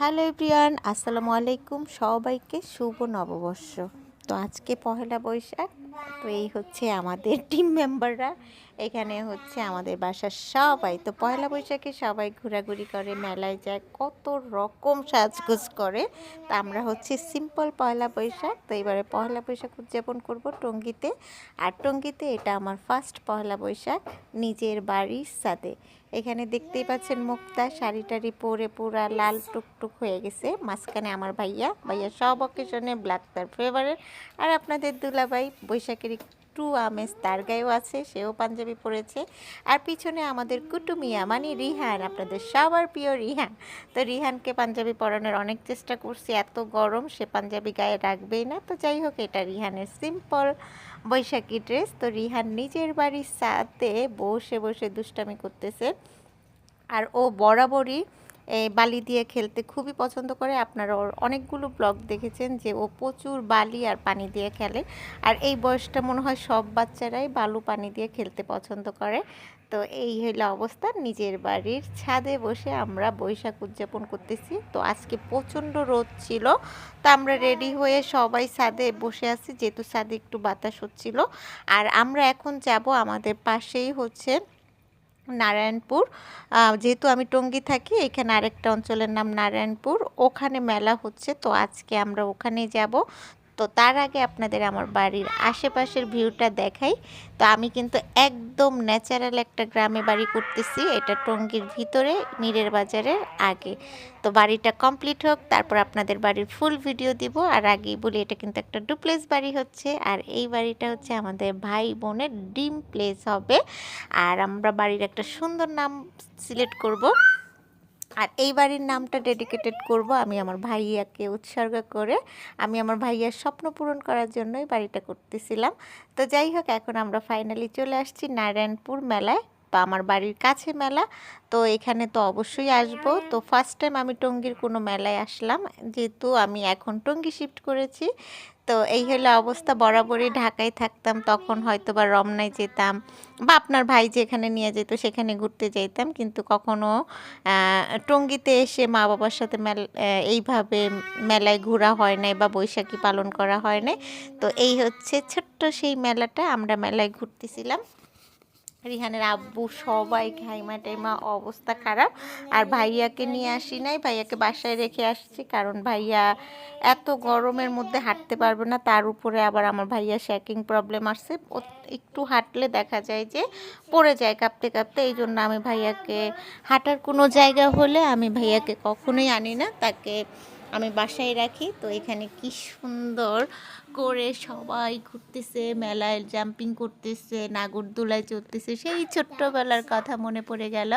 Hello Priyan আসসালামু আলাইকুম। সবাইকে শুভ নববর্ষ। তো আজকে পহেলা বৈশাখ, তো এই হচ্ছে আমাদের টিম মেম্বাররা এখানে হচ্ছে আমাদের বাসার সবাই। তো পয়লা বৈশাখে সবাই ঘোরাঘুরি করে, মেলায় যায়, কত রকম সাজগোজ করে। তো আমরা হচ্ছে সিম্পল পয়লা বৈশাখ, তো এবারে পয়লা বৈশাখ উদযাপন করব টঙ্গিতে। আর টঙ্গিতে এটা আমার ফার্স্ট পয়লা বৈশাখ, নিজের বাড়ির সাথে এখানে দেখতেই পাচ্ছেন মুক্তা, শাড়ি টাড়ি পরে পুরা লাল টুকটুক হয়ে গেছে। মাঝখানে আমার ভাইয়া ভাইয়া সব অকেশনে ব্ল্যাক তার ফেভারেট আর আপনাদের দুলাভাই বৈশাখের একটু আমেজ তার গায়েও আছে, সেও পাঞ্জাবি পরেছে আর পিছনে আমাদের কুটুমিয়া মানে রিহান, আপনাদের সবার প্রিয় রিহান। তো রিহানকে পাঞ্জাবি পরানোর অনেক চেষ্টা করছি, এত গরম, সে পাঞ্জাবি গায়ে রাখবেই না। তো যাই হোক, এটা রিহানের সিম্পল বৈশাখী ড্রেস তো রিহান নিজের বাড়ির সাথে বসে বসে দুষ্টামি করতেছে। আর ও বরাবরই এই বালি দিয়ে খেলতে খুবই পছন্দ করে। আপনারা ওর অনেকগুলো ব্লগ দেখেছেন যে ও প্রচুর বালি আর পানি দিয়ে খেলে। আর এই বয়সটা মনে হয় সব বাচ্চারাই বালু পানি দিয়ে খেলতে পছন্দ করে। তো এই হলো অবস্থা। নিজের বাড়ির ছাদে বসে আমরা বৈশাখ উদযাপন করতেছি। তো আজকে প্রচণ্ড রোদ ছিল। তো আমরা রেডি হয়ে সবাই ছাদে বসে আছি। যেহেতু ছাদে একটু বাতাস হচ্ছিল। আর আমরা এখন যাব আমাদের পাশেই হচ্ছে নারায়ণপুর। যেহেতু আমি টঙ্গি থাকি, এখানে আরেকটা অঞ্চলের নাম নারায়ণপুর। ওখানে মেলা হচ্ছে, তো আজকে আমরা ওখানে যাব। তো তার আগে আপনাদের আমার বাড়ির আশেপাশের ভিউটা দেখাই। তো আমি কিন্তু একদম ন্যাচারাল একটা গ্রামে বাড়ি করতেছি, এটা টঙ্গীর ভিতরে, মিরের বাজারের আগে। তো বাড়িটা কমপ্লিট হোক, তারপর আপনাদের বাড়ির ফুল ভিডিও দিব। আর আগেই বলি, এটা কিন্তু একটা ডুপ্লেস বাড়ি হচ্ছে। আর এই বাড়িটা হচ্ছে আমাদের ভাই বোনের ডিম প্লেস হবে। আর আমরা বাড়ির একটা সুন্দর নাম সিলেক্ট করব। আর এই বাড়ির নামটা ডেডিকেটেড করব আমি আমার ভাইয়াকে উৎসর্গ করে। আমি আমার ভাইয়ার স্বপ্ন পূরণ করার জন্যই বাড়িটা করতেছিলাম। তো যাই হোক, এখন আমরা ফাইনালি চলে আসছি নারায়ণপুর মেলায়। বা আমার বাড়ির কাছে মেলা। তো এখানে তো অবশ্যই আসব। তো ফার্স্ট টাইম আমি টঙ্গীর কোনো মেলায় আসলাম। যেহেতু আমি এখন টঙ্গী শিফট করেছি। তো এই হলো অবস্থা। বরাবরই ঢাকায় থাকতাম। তখন হয়তো বা রমনায় যেতাম বা আপনার ভাই যেখানে নিয়ে যেত সেখানে ঘুরতে যেতাম কিন্তু কখনো টঙ্গিতে এসে মা বাবার সাথে মেল এইভাবে মেলায় ঘোরা হয় নাই বা বৈশাখী পালন করা হয় নাই। তো এই হচ্ছে ছোট্ট সেই মেলাটা। আমরা মেলায় ঘুরতেছিলাম। রিহানের আব্বু সবাই খাইমা টাইমা অবস্থা খারাপ। আর ভাইয়াকে নিয়ে আসি নাই, ভাইয়াকে বাসায় রেখে আসছি কারণ ভাইয়া এত গরমের মধ্যে হাঁটতে পারবে না, তার উপরে আবার আমার ভাইয়া শ্যাকিং প্রবলেম আসছে। একটু হাঁটলে দেখা যায় যে পড়ে যায় কাঁপতে কাঁপতে, এই জন্য আমি ভাইয়াকে হাঁটার কোনো জায়গা হলে আমি ভাইয়াকে কখনোই আনি না, তাকে আমি বাসায় রাখি। তো এখানে কি সুন্দর করে সবাই ঘুরতেছে, মেলায় জাম্পিং করতেছে, নাগরদোলায় চড়তেছে, সেই ছোট্টবেলার কথা মনে পড়ে গেল।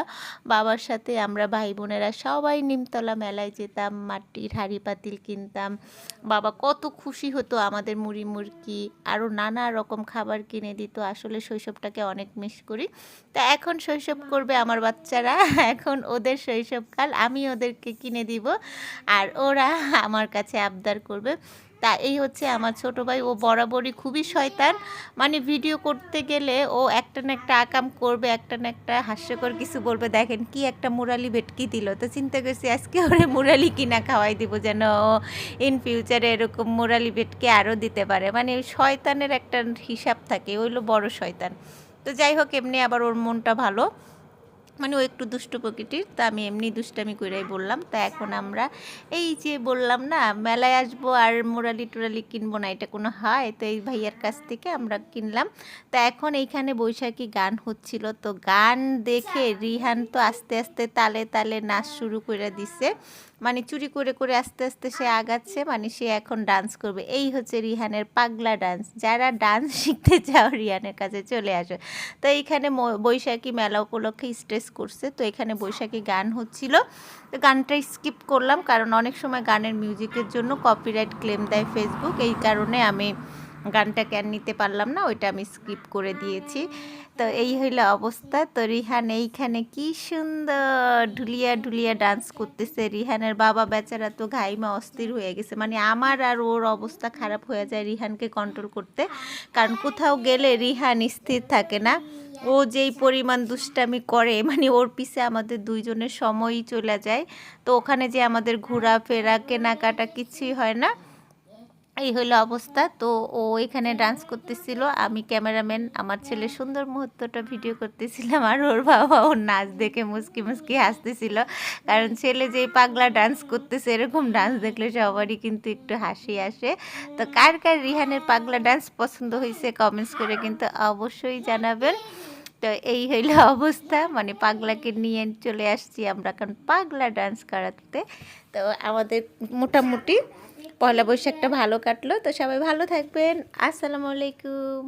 বাবার সাথে আমরা ভাই বোনেরা সবাই নিমতলা মেলায় যেতাম, মাটির হাঁড়ি পাতিল কিনতাম। বাবা কত খুশি হতো আমাদের মুড়ি মুরকি আরও নানা রকম খাবার কিনে দিত। আসলে শৈশবটাকে অনেক মিস করি। তা এখন শৈশব করবে আমার বাচ্চারা, এখন ওদের শৈশবকাল, আমি ওদেরকে কিনে দিব, আর ওরা আমার কাছে আবদার করবে। তা এই হচ্ছে আমার ছোট ভাই, ও বরাবরই খুবই শয়তান। মানে ভিডিও করতে গেলে ও একটা না একটা আকাম করবে, একটা না একটা হাস্যকর কিছু বলবে। দেখেন কি একটা মুরালি ভেটকি দিল। তো চিন্তা করছি আজকে ওরে মুরালি কিনা খাওয়াই দিব যেন ইন ফিউচারে এরকম মুরালি ভেটকি আরও দিতে পারে। মানে শয়তানের একটা হিসাব থাকে ওইলো বড় শয়তান। তো যাই হোক, এমনি আবার ওর মনটা ভালো। মানে ও একটু দুষ্ট প্রকৃতির, তা আমি এমনি দুষ্টামি করেই বললাম। তা এখন আমরা এই যে বললাম না, মেলায় আসব আর মোরালি টোরালি কিনবো না, এটা কোনো হয়? তো এই ভাইয়ার কাছ থেকে আমরা কিনলাম। তা এখন এইখানে বৈশাখী গান হচ্ছিল। তো গান দেখে রিহান তো আস্তে আস্তে তালে তালে নাচ শুরু করে দিছে। মানে চুরি করে করে আস্তে আস্তে সে আগাচ্ছে মানে সে এখন ডান্স করবে। এই হচ্ছে রিহানের পাগলা ডান্স যারা ডান্স শিখতে চাও, রিহানের কাছে চলে আসো। তো এইখানে বৈশাখী মেলা উপলক্ষে স্ট্রেস করছে। তো এখানে বৈশাখী গান হচ্ছিল। তো গানটাই স্কিপ করলাম, কারণ অনেক সময় গানের মিউজিকের জন্য কপিরাইট ক্লেম দেয় ফেসবুক এই কারণে আমি গানটাকে আর নিতে পারলাম না, ওইটা আমি স্কিপ করে দিয়েছি। তো এই হইল অবস্থা। তো রিহান, এইখানে কি সুন্দর ঢুলিয়া ঢুলিয়া ডান্স করতেছে। রিহানের বাবা বেচারা তো ঘাইমা অস্থির হয়ে গেছে। মানে আমার আর ওর অবস্থা খারাপ হয়ে যায় রিহানকে কন্ট্রোল করতে। কারণ কোথাও গেলে রিহান স্থির থাকে না। ও যেই পরিমাণ দুষ্টামি করে মানে ওর পিছে আমাদের দুইজনের সময়ই চলে যায়। তো ওখানে যে আমাদের ঘোরাফেরা, কেনাকাটা কিছুই হয় না। এই হলো অবস্থা। তো ও এখানে ডান্স করতেছিল। আমি ক্যামেরাম্যান আমার ছেলে সুন্দর মুহূর্তটা ভিডিও করতেছিলাম আর ওর বাবা ওর নাচ দেখে মুসকি মুসকি হাসতেছিল। কারণ ছেলে যেই পাগলা ডান্স করতেছে, এরকম ডান্স দেখলে সবারই কিন্তু একটু হাসি আসে। তো কার কার রিহানের পাগলা ডান্স পছন্দ হয়েছে কমেন্টস করে কিন্তু অবশ্যই জানাবেন। তো এই হইল অবস্থা। মানে পাগলাকে নিয়ে চলে আসছি আমরা, কারণ পাগলা ডান্স করাতে। তো আমাদের মোটামুটি পয়লা বৈশাখটা ভালো কাটলো তো সবাই ভালো থাকবেন। আসসালামু আলাইকুম।